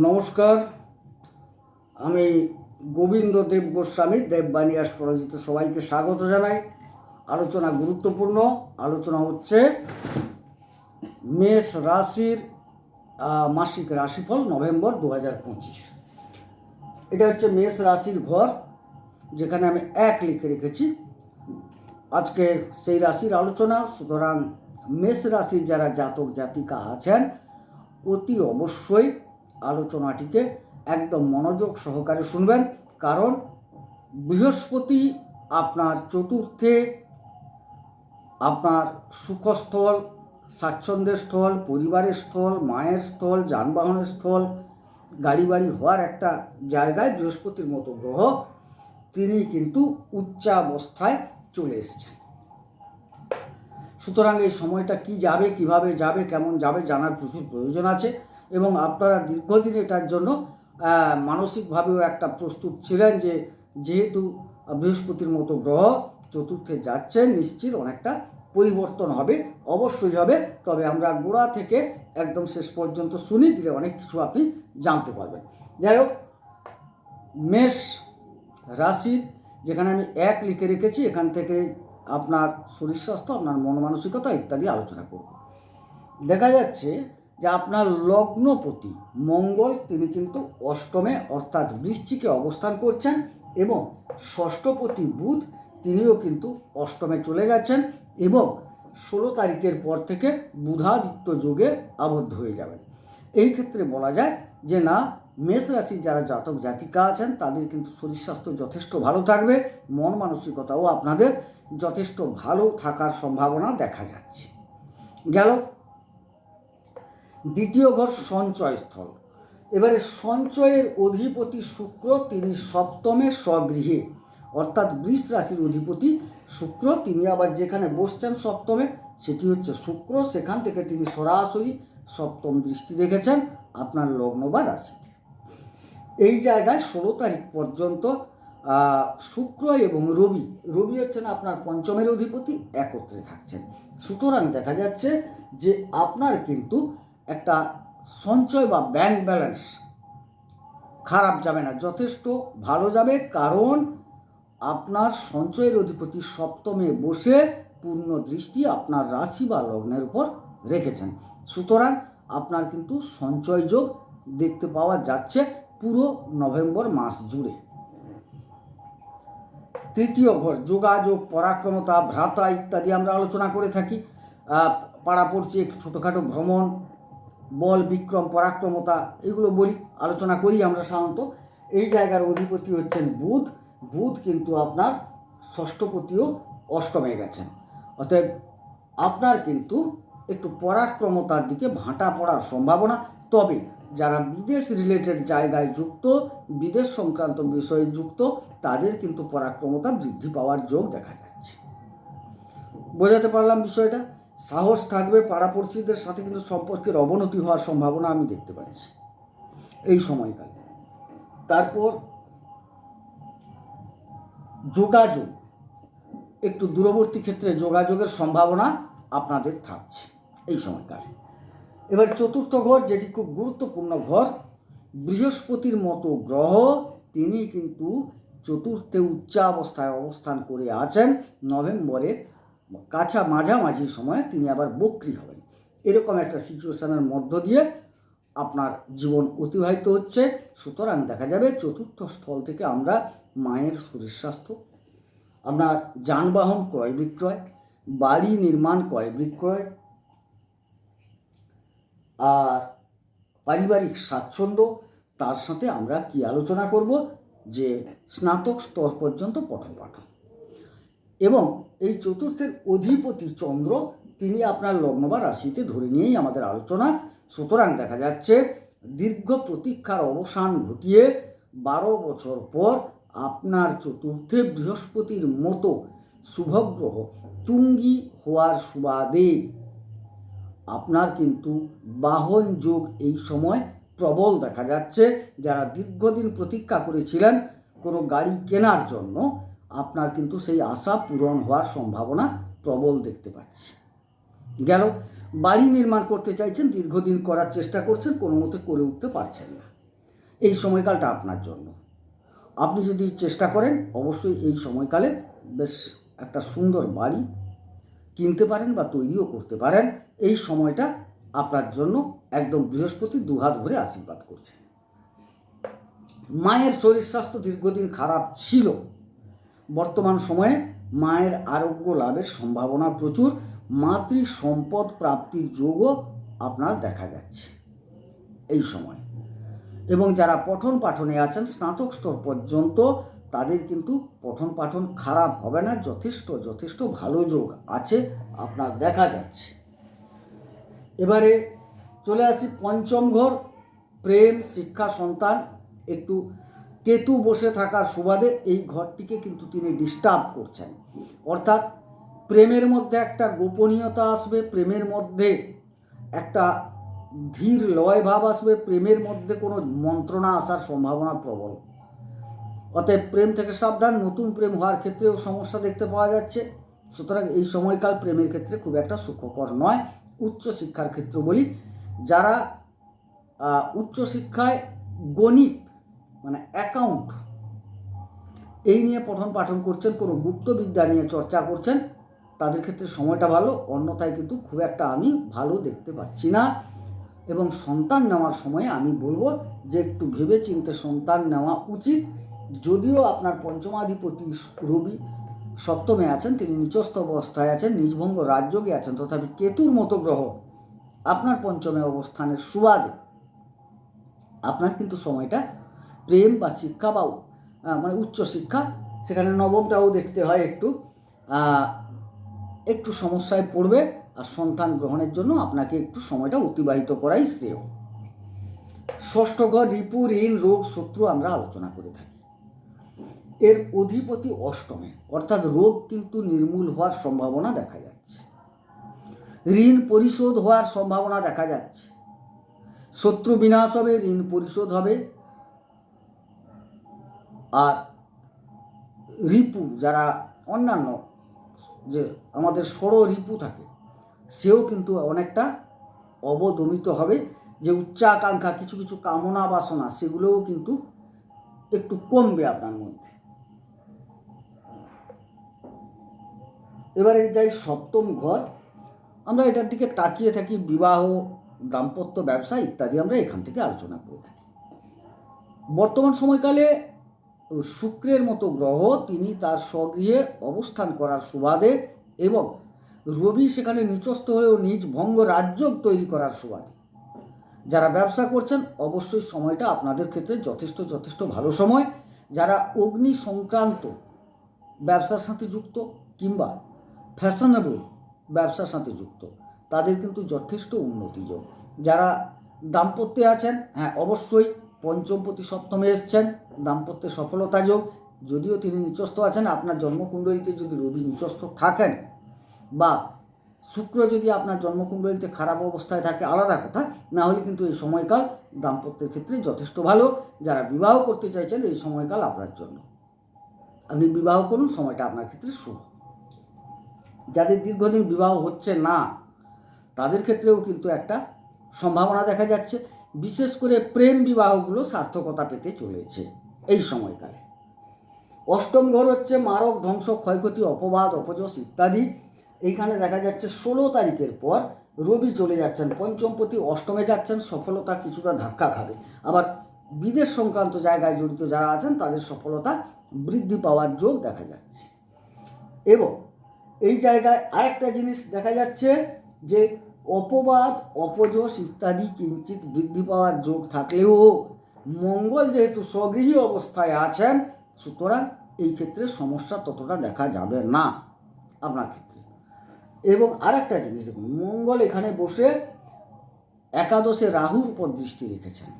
নমস্কার। আমি গোবিন্দ দেব গোস্বামী দেববাণী অ্যাস্ট্রোলজিতে সবাইকে স্বাগত জানাই। আলোচনা গুরুত্বপূর্ণ। আলোচনা হচ্ছে মেষ রাশির মাসিক রাশিফল নভেম্বর দু হাজার পঁচিশ। এটা হচ্ছে মেষ রাশির ঘর, যেখানে আমি এক লিখে রেখেছি। আজকে সেই রাশির আলোচনা, সুতরাং মেষ রাশির যারা জাতক জাতিকা আছেন, অতি অবশ্যই আলোচনাটিকে একদম মনোযোগ সহকারে শুনবেন, কারণ বৃহস্পতি আপনার চতুর্থে আপনার সুখস্থল, স্বাচ্ছন্দ্যের স্থল, পরিবারের স্থল, মায়ের স্থল, যানবাহনের স্থল গাড়ি বাড়ি হওয়ার একটা জায়গায় বৃহস্পতির মতো গ্রহ, তিনি কিন্তু উচ্চাবস্থায় চলে এসেছেন। সুতরাং এই সময়টা কি যাবে, কীভাবে যাবে, কেমন যাবে জানার প্রচুর প্রয়োজন আছে। এবং আপনারা দীর্ঘদিন এটার জন্য মানসিকভাবেও একটা প্রস্তুত ছিলেন যে যেহেতু বৃহস্পতির মতো গ্রহ চতুর্থে যাচ্ছেন নিশ্চিত অনেকটা পরিবর্তন হবে, অবশ্যই হবে। তবে আমরা গোড়া থেকে একদম শেষ পর্যন্ত শুনি, দিলে অনেক কিছু আপনি জানতে পারবেন। যাই হোক, মেষ রাশির যেখানে আমি এক লিখে রেখেছি, এখান থেকে আপনার শরীর স্বাস্থ্য, আপনার মন মানসিকতা ইত্যাদি আলোচনা করব। দেখা যাচ্ছে যে আপনার লগ্নপতি মঙ্গল, তিনি কিন্তু অষ্টমে, অর্থাৎ বৃশ্চিকে অবস্থান করছেন এবং ষষ্ঠপতি বুধ, তিনিও কিন্তু অষ্টমে চলে গেছেন এবং ষোলো তারিখের পর থেকে বুধাদিত্য যোগে আবদ্ধ হয়ে যাবেন। এই ক্ষেত্রে বলা যায় যে না, মেষ রাশির যারা জাতক জাতিকা আছেন, তাদের কিন্তু শরীর স্বাস্থ্য যথেষ্ট ভালো থাকবে, মন মানসিকতাও আপনাদের যথেষ্ট ভালো থাকার সম্ভাবনা দেখা যাচ্ছে। গেল দ্বিতীয় ঘর সঞ্চয় স্থল এবারে সঞ্চয়ের অধিপতি শুক্র, তিনি সপ্তমে স্বগৃহে। অর্থাৎ বৃষ রাশির অধিপতি শুক্র, তিনি আবার যেখানে বসছেন সপ্তমে, সেটি হচ্ছে শুক্র। সেখান থেকে তিনি সরাসরি সপ্তম দৃষ্টি রেখেছেন আপনার লগ্ন বা রাশিতে। এই জায়গায় ষোলো তারিখ পর্যন্ত শুক্র এবং রবি রবি হচ্ছেন আপনার পঞ্চমের অধিপতি, একত্রে থাকছেন। সুতরাং দেখা যাচ্ছে যে আপনার কিন্তু একটা সঞ্চয় বা ব্যাংক ব্যালেন্স খারাপ যাবে না, যথেষ্ট ভালো যাবে কারণ আপনার সঞ্চয়ের অধিপতি সপ্তমে বসে পূর্ণ দৃষ্টি আপনার রাশি বা লগ্নের উপর রেখেছেন। সুতরাং আপনার কিন্তু সঞ্চয় যোগ দেখতে পাওয়া যাচ্ছে পুরো নভেম্বর মাস জুড়ে। তৃতীয় ঘর, যোগাযোগ, পরাক্রমতা, ভ্রাতা ইত্যাদি আমরা আলোচনা করে থাকি। পাড়াপড়শি একটু ছোটোখাটো ভ্রমণ বল, বিক্রম, পরাক্রমতা, এগুলো বলি, আলোচনা করি আমরা সাধারণত। এই জায়গার অধিপতি হচ্ছেন বুধ। বুধ কিন্তু আপনার ষষ্ঠপতিও অষ্টমে গেছেন। অতএব আপনার কিন্তু একটু পরাক্রমতার দিকে ভাঁটা পড়ার সম্ভাবনা। তবে যারা বিদেশ রিলেটেড জায়গায় যুক্ত, বিদেশ সংক্রান্ত বিষয়ে যুক্ত, তাদের কিন্তু পরাক্রমতা বৃদ্ধি পাওয়ার যোগ দেখা যাচ্ছে। বোঝাতে পারলাম বিষয়টা? সাহস থাকবে পাড়াপড়শিদের সাথে কিন্তু সম্পর্কের অবনতি হওয়ার সম্ভাবনা আমি দেখতে পাচ্ছি। এই সময়কালে। তারপর যোগাযোগ। একটু দূরবর্তী ক্ষেত্রে যোগাযোগের সম্ভাবনা আপনাদের থাকছে এই সময়কালে। এবার চতুর্থ ঘর, যেটি খুব গুরুত্বপূর্ণ ঘর, বৃহস্পতির মতো গ্রহ, তিনি কিন্তু চতুর্থে উচ্চাবস্থায় অবস্থান করে আছেন নভেম্বরের কাছা মাঝামাঝি সময়ে তিনি আবার বক্রি হবেন। এরকম একটা সিচুয়েশানের মধ্য দিয়ে আপনার জীবন অতিবাহিত হচ্ছে। সুতরাং দেখা যাবে চতুর্থ স্থল থেকে আমরা মায়ের শরীর স্বাস্থ্য আপনার যানবাহন ক্রয় বিক্রয়, বাড়ি নির্মাণ ক্রয় বিক্রয়, আর পারিবারিক স্বাচ্ছন্দ্য, তার সাথে আমরা কি আলোচনা করব? যে স্নাতক স্তর পর্যন্ত পঠন পাঠন। এবং এই চতুর্থের অধিপতি চন্দ্র, তিনি আপনার লগ্ন বা রাশিতে ধরে নিয়েই আমাদের আলোচনা। সুতরাং দেখা যাচ্ছে, দীর্ঘ প্রতীক্ষার অবসান ঘটিয়ে বারো বছর পর আপনার চতুর্থে বৃহস্পতির মতো শুভগ্রহ তুঙ্গি হওয়ার সুবাদে আপনার কিন্তু বাহন যোগ এই সময় প্রবল দেখা যাচ্ছে। যারা দীর্ঘদিন প্রতীক্ষা করেছিলেন কোনো গাড়ি কেনার জন্য আপনার কিন্তু সেই আশা পূরণ হওয়ার সম্ভাবনা প্রবল দেখতে পাচ্ছি। গেল, বাড়ি নির্মাণ করতে চাইছেন, দীর্ঘদিন করার চেষ্টা করছেন, কোনো মতে করে উঠতে পারছেন না। এই সময়কালটা আপনার জন্য। আপনি যদি চেষ্টা করেন, অবশ্যই এই সময়কালে বেশ একটা সুন্দর বাড়ি কিনতে পারেন বা তৈরিও করতে পারেন। এই সময়টা আপনার জন্য একদম বৃহস্পতি দুহাত ভরে আশীর্বাদ করছে। মায়ের শরীর স্বাস্থ্য দীর্ঘদিন খারাপ ছিল বর্তমান সময়ে মায়ের আরোগ্য লাভের সম্ভাবনা প্রচুর মাতৃ সম্পদ প্রাপ্তির যোগও আপনার দেখা যাচ্ছে এই সময়। এবং যারা পঠন পাঠনে আছেন, স্নাতক স্তর পর্যন্ত তাদের কিন্তু পঠন পাঠন খারাপ হবে না, যথেষ্ট যথেষ্ট ভালো যোগ আছে আপনার দেখা যাচ্ছে। এবারে চলে আসি পঞ্চম ঘর, প্রেম, শিক্ষা, সন্তান, একটু কেতু বসে থাকার সুবাদে এই ঘরটিকে কিন্তু তিনি ডিস্টার্ব করছেন। অর্থাৎ প্রেমের মধ্যে একটা গোপনীয়তা আসবে, প্রেমের মধ্যে একটা ধীর লয় ভাব আসবে, প্রেমের মধ্যে কোনো মন্ত্রণা আসার সম্ভাবনা প্রবল। অতএব প্রেম থেকে সাবধান, নতুন প্রেম হওয়ার ক্ষেত্রেও সমস্যা দেখতে পাওয়া যাচ্ছে। সুতরাং এই সময়কাল প্রেমের ক্ষেত্রে খুব একটা সুখকর নয়, উচ্চ শিক্ষার ক্ষেত্র বলি। যারা উচ্চশিক্ষায় গণিত মানে অ্যাকাউন্ট এই নিয়ে পঠন পাঠন করছেন, কোনো গুপ্তবিদ্যা নিয়ে চর্চা করছেন। তাদের ক্ষেত্রে সময়টা ভালো, অন্যথায় কিন্তু খুব একটা আমি ভালো দেখতে পাচ্ছি না। এবং সন্তান নেওয়ার সময় আমি বলব যে, একটু ভেবে চিন্তে সন্তান নেওয়া উচিত। যদিও আপনার পঞ্চমাধিপতি রবি সপ্তমে আছেন, তিনি নিচস্থ অবস্থায় আছেন, নিজভঙ্গ রাজযোগে আছেন, তথাপি কেতুর মতো গ্রহ। আপনার পঞ্চমে অবস্থানের সুবাদে আপনার কিন্তু সময়টা প্রেম বা শিক্ষা বা মানে উচ্চ শিক্ষা, সেখানে নবমটাও দেখতে হয় একটু একটু সমস্যায় পড়বে আর সন্তান গ্রহণের জন্য আপনাকে একটু সময়টা অতিবাহিত করাই শ্রেয়। ষষ্ঠ ঘর রিপু, ঋণ, রোগ, শত্রু আমরা আলোচনা করে থাকি। এর অধিপতি অষ্টমে, অর্থাৎ রোগ কিন্তু নির্মূল হওয়ার সম্ভাবনা দেখা যাচ্ছে। ঋণ পরিশোধ হওয়ার সম্ভাবনা দেখা যাচ্ছে। শত্রু বিনাশ হবে, ঋণ পরিশোধ হবে আর রিপু যারা অন্যান্য যে আমাদের ষড় রিপু থাকে, সেও কিন্তু অনেকটা অবদমিত হবে। যে উচ্চাকাঙ্ক্ষা, কিছু কিছু কামনা বাসনা, সেগুলোও কিন্তু একটু কমবে আপনার মধ্যে। এবারে যাই সপ্তম ঘর। আমরা এটার দিকে তাকিয়ে থাকি, বিবাহ, দাম্পত্য, ব্যবসা ইত্যাদি আমরা এখান থেকে আলোচনা করে থাকি। বর্তমান সময়কালে শুক্রের মতো গ্রহ তিনি তার স্বগৃহে অবস্থান করার সুবাদে এবং রবি সেখানে নিচস্থ হয়েও নিজ ভঙ্গ রাজ্য তৈরি করার সুবাদে। যারা ব্যবসা করছেন, অবশ্যই সময়টা আপনাদের ক্ষেত্রে যথেষ্ট যথেষ্ট ভালো সময়। যারা অগ্নি সংক্রান্ত ব্যবসার সাথে যুক্ত কিংবা ফ্যাশনেবল ব্যবসার সাথে যুক্ত, তাদের কিন্তু যথেষ্ট উন্নতি যোগ। যারা দাম্পত্যে আছেন হ্যাঁ অবশ্যই পঞ্চমপতি সপ্তমে এসছেন দাম্পত্যে সফলতা যোগ। যদিও তিনি নিচস্থ আছেন, আপনার জন্মকুণ্ডলিতে যদি রবি নিচস্থ থাকেন বা শুক্র যদি আপনার জন্মকুণ্ডলিতে খারাপ অবস্থায় থাকে, আলাদা কথা। না হলে কিন্তু এই সময়কাল দাম্পত্যের ক্ষেত্রে যথেষ্ট ভালো। যারা বিবাহ করতে চাইছেন, এই সময়কাল আপনার জন্য। আপনি বিবাহ করুন, সময়টা আপনার ক্ষেত্রে শুভ। যাদের দীর্ঘদিন বিবাহ হচ্ছে না, তাদের ক্ষেত্রেও কিন্তু একটা সম্ভাবনা দেখা যাচ্ছে। বিশেষ করে প্রেম বিবাহগুলো সার্থকতা পেতে চলেছে এই সময়কালে। অষ্টম ঘর হচ্ছে মারক, ধ্বংস, ক্ষয়ক্ষতি, অপবাদ, অপযশ ইত্যাদি। এইখানে দেখা যাচ্ছে ষোলো তারিখের পর রবি চলে যাচ্ছেন, পঞ্চমপতি অষ্টমে যাচ্ছেন, সফলতা কিছুটা ধাক্কা খাবে। আবার বিদেশ সংক্রান্ত জায়গায় জড়িত যারা আছেন, তাদের সফলতা বৃদ্ধি পাওয়ার যোগ দেখা যাচ্ছে। এবং এই জায়গায় আরেকটা জিনিস দেখা যাচ্ছে যে অপবাদ অপযশ ইত্যাদি কিঞ্চিত বৃদ্ধি পাওয়ার যোগ থাকলেও মঙ্গল যেহেতু স্বগৃহী অবস্থায় আছেন, সুতরাং এই ক্ষেত্রে সমস্যা ততটা দেখা যাবে না আপনার ক্ষেত্রে। এবং আর একটা জিনিস দেখুন, মঙ্গল এখানে বসে একাদশে রাহুর উপর দৃষ্টি রেখেছেন।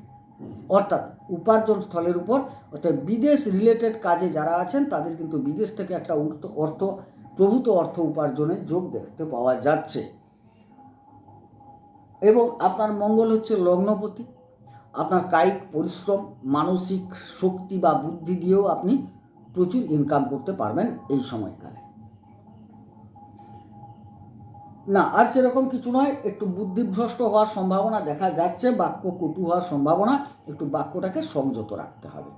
অর্থাৎ উপার্জন স্থলের উপর, অর্থাৎ বিদেশ রিলেটেড কাজে যারা আছেন, তাদের কিন্তু বিদেশ থেকে একটা অর্থ অর্থ, প্রভূত অর্থ উপার্জনের যোগ দেখতে পাওয়া যাচ্ছে। এবং আপনার মঙ্গল হচ্ছে লগ্নপতি। আপনার কায়িক পরিশ্রম, মানসিক শক্তি বা বুদ্ধি দিয়েও আপনি প্রচুর ইনকাম করতে পারবেন এই সময়কালে। না, আর সেরকম কিছু নয়, একটু বুদ্ধিভ্রষ্ট হওয়ার সম্ভাবনা দেখা যাচ্ছে, বাক্য কটু হওয়ার সম্ভাবনা, একটু বাক্যটাকে সংযত রাখতে হবে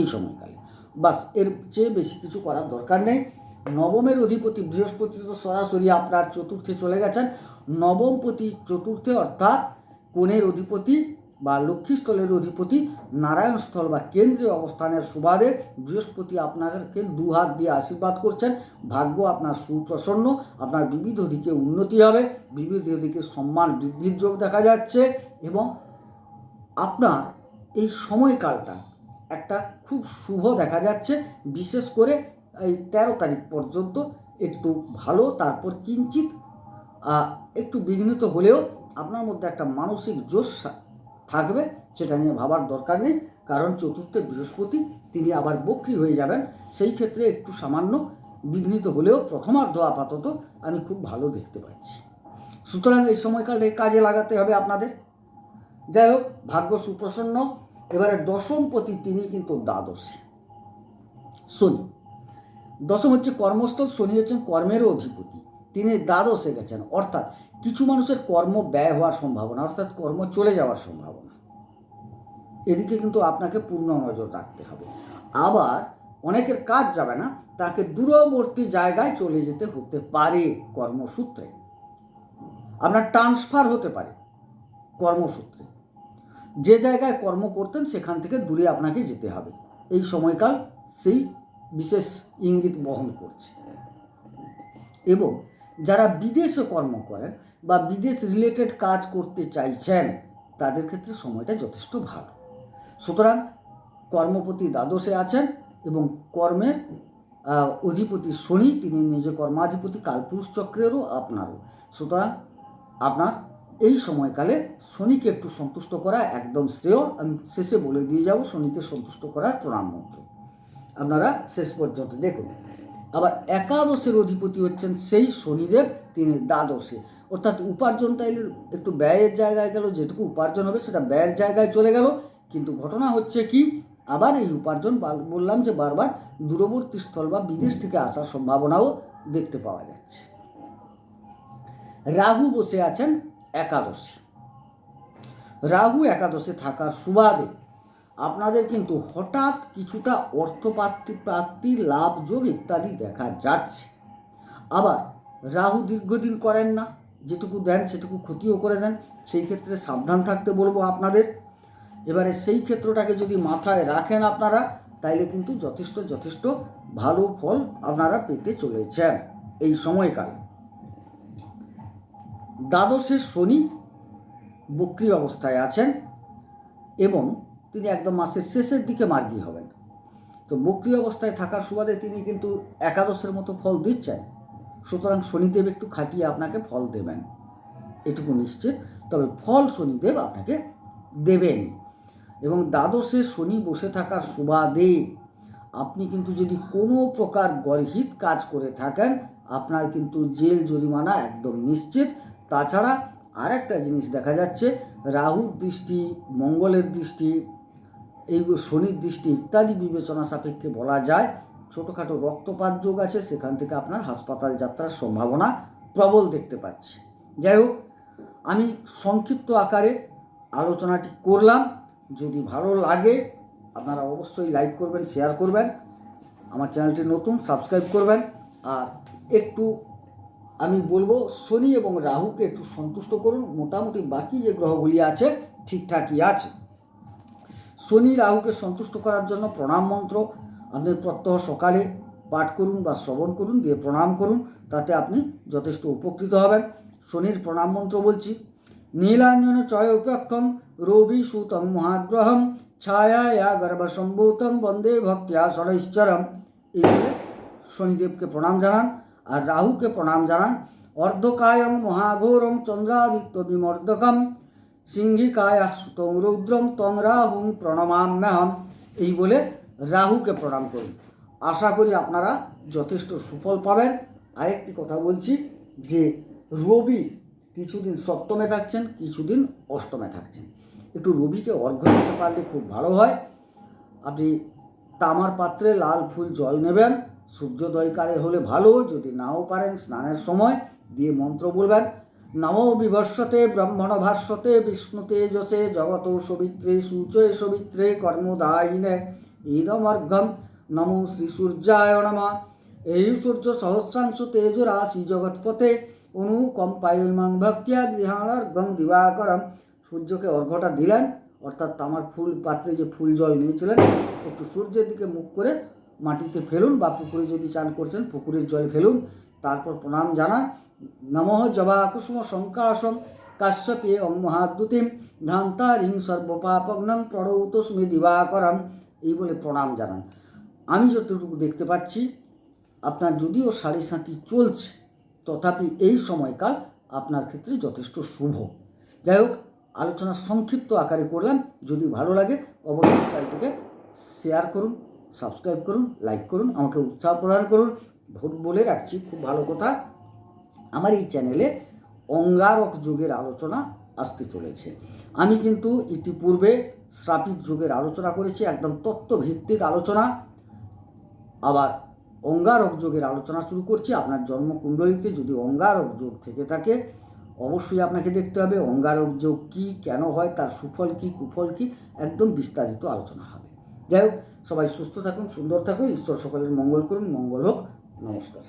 এই সময়কালে। বাস, এর চেয়ে বেশি কিছু করার দরকার নেই। নবমের অধিপতি বৃহস্পতি তো সরাসরি আপনার চতুর্থে চলে গেছেন নবমপতি চতুর্থে অর্থাৎ কোণের অধিপতি বা লক্ষ্মীস্থলের অধিপতি নারায়ণস্থল বা কেন্দ্রীয় অবস্থানের সুবাদে বৃহস্পতি আপনাকে দু হাত দিয়ে আশীর্বাদ করছেন। ভাগ্য আপনার সুপ্রসন্ন, আপনার বিবিধ দিকে উন্নতি হবে, বিবিধ দিকে সম্মান বৃদ্ধির যোগ দেখা যাচ্ছে এবং আপনার এই সময়কালটা একটা খুব শুভ দেখা যাচ্ছে। বিশেষ করে এই তেরো তারিখ পর্যন্ত একটু ভালো, তারপর কিঞ্চিত একটু বিঘ্নিত হলেও আপনার মধ্যে একটা মানসিক জোশ থাকবে, সেটা নিয়ে ভাবার দরকার নেই। কারণ চতুর্থে বৃহস্পতি, তিনি আবার বক্রি হয়ে যাবেন। সেই ক্ষেত্রে একটু সামান্য বিঘ্নিত হলেও প্রথমার্ধ আপাতত আমি খুব ভালো দেখতে পাচ্ছি। সুতরাং এই সময়কালটাকে কাজে লাগাতে হবে আপনাদের। যাই হোক, ভাগ্য সুপ্রসন্ন। এবারে দশমপতি, তিনি কিন্তু দ্বাদশী। শনি। দশম হচ্ছে কর্মস্থল, শনি হচ্ছেন কর্মেরও অধিপতি। তিনি দ্বাদশে গেছেন। অর্থাৎ কিছু মানুষের কর্ম ব্যয় হওয়ার সম্ভাবনা, অর্থাৎ কর্ম চলে যাওয়ার সম্ভাবনা। এদিকে কিন্তু আপনাকে পূর্ণ নজর রাখতে হবে। আবার অনেকের কাজ যাবে না, তাকে দূরবর্তী জায়গায় চলে যেতে হতে পারে কর্মসূত্রে। আপনার ট্রান্সফার হতে পারে কর্মসূত্রে। যে জায়গায় কর্ম করতেন, সেখান থেকে দূরে আপনাকে যেতে হবে। এই সময়কাল সেই বিশেষ ইঙ্গিত বহন করছে। এবং যারা বিদেশে কর্ম করেন বা বিদেশ রিলেটেড কাজ করতে চাইছেন, তাদের ক্ষেত্রে সময়টা যথেষ্ট ভালো। সুতরাং কর্মপতি দ্বাদশে আছেন এবং কর্মের অধিপতি শনি, তিনি নিজে কর্মাধিপতি কালপুরুষ চক্রেরও আপনারও। সুতরাং আপনার এই সময়কালে শনিকে একটু সন্তুষ্ট করা একদম শ্রেয়। আমি শেষে বলে দিয়ে যাব, শনিকে সন্তুষ্ট করার প্রণাম মন্ত্র। আপনারা শেষ পর্যন্ত দেখুন। আবার একাদশের অধিপতি হচ্ছেন সেই শনিদেব, তিনি দ্বাদশে। অর্থাৎ উপার্জন তাইলে একটু ব্যয়ের জায়গায় গেল, যেটুকু উপার্জন হবে সেটা ব্যয়ের জায়গায় চলে গেল। কিন্তু ঘটনা হচ্ছে কি, আবার এই উপার্জন বললাম যে বারবার দূরবর্তী স্থল বা বিদেশ থেকে আসার সম্ভাবনাও দেখতে পাওয়া যাচ্ছে। রাহু বসে আছেন একাদশে। রাহু একাদশে থাকার সুবাদে আপনাদের কিন্তু হঠাৎ কিছুটা অর্থ প্রাপ্তি লাভ যোগ ইত্যাদি দেখা যাচ্ছে। আবার রাহু দীর্ঘদিন করেন না, যেটুকু দেন সেটুকু ক্ষতিও করে দেন, সেই ক্ষেত্রে সাবধান থাকতে বলব আপনাদের। এবারে সেই ক্ষেত্রটাকে যদি মাথায় রাখেন আপনারা, তাইলে কিন্তু যথেষ্ট যথেষ্ট ভালো ফল আপনারা পেতে চলেছেন এই সময়কালে। দ্বাদশের শনি বক্রি অবস্থায় আছেন এবং তিনি একদম মাসের শেষের দিকে মার্গী হবেন। তো বক্রি অবস্থায় থাকার সুবাদে তিনি কিন্তু একাদশের মতো ফল দিচ্ছেন। সুতরাং শনিদেব একটু খাটিয়ে আপনাকে ফল দেবেন। এটুকু নিশ্চিত। তবে ফল শনিদেব আপনাকে দেবেন। এবং দ্বাদশে শনি বসে থাকার সুবাদে আপনি কিন্তু যদি কোনো প্রকার গর্হিত কাজ করে থাকেন, আপনার কিন্তু জেল জরিমানা একদম নিশ্চিত। তাছাড়া আর একটা জিনিস দেখা যাচ্ছে, রাহুর দৃষ্টি, মঙ্গলের দৃষ্টি এই শনির দৃষ্টি ইত্যাদি বিবেচনা সাপেক্ষে বলা যায়, ছোটোখাটো রক্তপাত যোগ আছে, সেখান থেকে আপনার হাসপাতাল যাত্রার সম্ভাবনা প্রবল দেখতে পাচ্ছি। যাই হোক, আমি সংক্ষিপ্ত আকারে আলোচনাটি করলাম। যদি ভালো লাগে, আপনারা অবশ্যই লাইক করবেন, শেয়ার করবেন, আমার চ্যানেলটি নতুন, সাবস্ক্রাইব করবেন, আর একটু আমি বলব, শনি এবং রাহুকে একটু সন্তুষ্ট করুন। মোটামুটি বাকি যে গ্রহগুলি আছে, ঠিকঠাকই আছে। শনি রাহুকে সন্তুষ্ট করার জন্য প্রণাম মন্ত্র। আপনি প্রত্যহ সকালে পাঠ করুন বা শ্রবণ করুন, দিয়ে প্রণাম করুন, তাতে আপনি যথেষ্ট উপকৃত হবেন। শনির প্রণাম মন্ত্র বলছি, নীলাঞ্জন চয় উপক্ষম রবি সুতং মহাগ্রহম ছায়া গর্ভসম্ভূতং বন্দে ভক্তিয়া ষড়ৈশ্চরম এই বলে শনিদেবকে প্রণাম জানান আর রাহুকে প্রণাম জানান। অর্ধকায়ং মহাঘোরং চন্দ্রাদিত্য বিমর্দকম। সিংহিকায় সুতং রৌদ্রং তং রাহুং প্রণমাম্যহম। এই বলে রাহুকে প্রণাম করুন। আশা করি আপনারা যথেষ্ট সুফল পাবেন। আরেকটি কথা বলছি যে, রবি কিছুদিন সপ্তমে থাকছেন, কিছুদিন অষ্টমে থাকছেন। একটু রবিকে অর্ঘ্য দিতে পারলে খুব ভালো হয়। আপনি তামার পাত্রে লাল ফুল জল নেবেন, সূর্যোদয়কালে হলে ভালো, যদি নাও পারেন স্নানের সময়, দিয়ে মন্ত্র বলবেন। নমো বিভস্বতে ব্রহ্মণ ভাস্বতে বিষ্ণু তেজসে জগত সবিত্রে সূচে সবিত্রে কর্মদায়িনে ইদমর্ঘম নমো শ্রী সূর্যায় নমঃ এই সূর্য সহস্রাংশ তেজ রাশি জগৎপথে অনুকম্পায়মাং ভক্তিয়া গৃহাণর্ঘম দিবাকরম সূর্যকে অর্ঘটা দিলেন, অর্থাৎ তামার ফুল, পাত্রে যে ফুল জল নিয়েছিলেন, একটু সূর্যের দিকে মুখ করে মাটিতে ফেলুন বা পুকুরে যদি চান করছেন, পুকুরের জল ফেলুন, তারপর প্রণাম জানান নমঃ জবা কুসুম শঙ্কাসম কাশ্যপে অং মহাদ্যুতিম ধান্তারিং সর্বপাপগ্নং প্রণৌতস্মি দিবাকরম এই বলে প্রণাম জানান। আমি যতটুকু দেখতে পাচ্ছি, আপনার যদিও সাড়ে সাতি চলছে, তথাপি এই সময়কাল আপনার ক্ষেত্রে যথেষ্ট শুভ। যাই হোক, আলোচনা সংক্ষিপ্ত আকারে করলাম। যদি ভালো লাগে, অবশ্যই চ্যানেলটিকে শেয়ার করুন, সাবস্ক্রাইব করুন, লাইক করুন, আমাকে উৎসাহ প্রদান করুন। ভোট বলে রাখছি, খুব ভালো কথা। আমার এই চ্যানেলে অঙ্গারক যুগের আলোচনা আসতে চলেছে। আমি কিন্তু ইতিপূর্বে শ্রাপিত যুগের আলোচনা করেছি, একদম তত্ত্বভিত্তিক আলোচনা। আবার অঙ্গারক যোগের আলোচনা শুরু করছি, আপনার জন্মকুণ্ডলিতে যদি অঙ্গারক যোগ থেকে থাকে, অবশ্যই আপনাকে দেখতে হবে অঙ্গারক যোগ কী, কেন হয়, তার সুফল কী, কুফল কী, একদম বিস্তারিত আলোচনা হবে। যাই হোক, সবাই সুস্থ থাকুন, সুন্দর থাকুন, ঈশ্বর সকলের মঙ্গল করুন, মঙ্গল হোক, নমস্কার।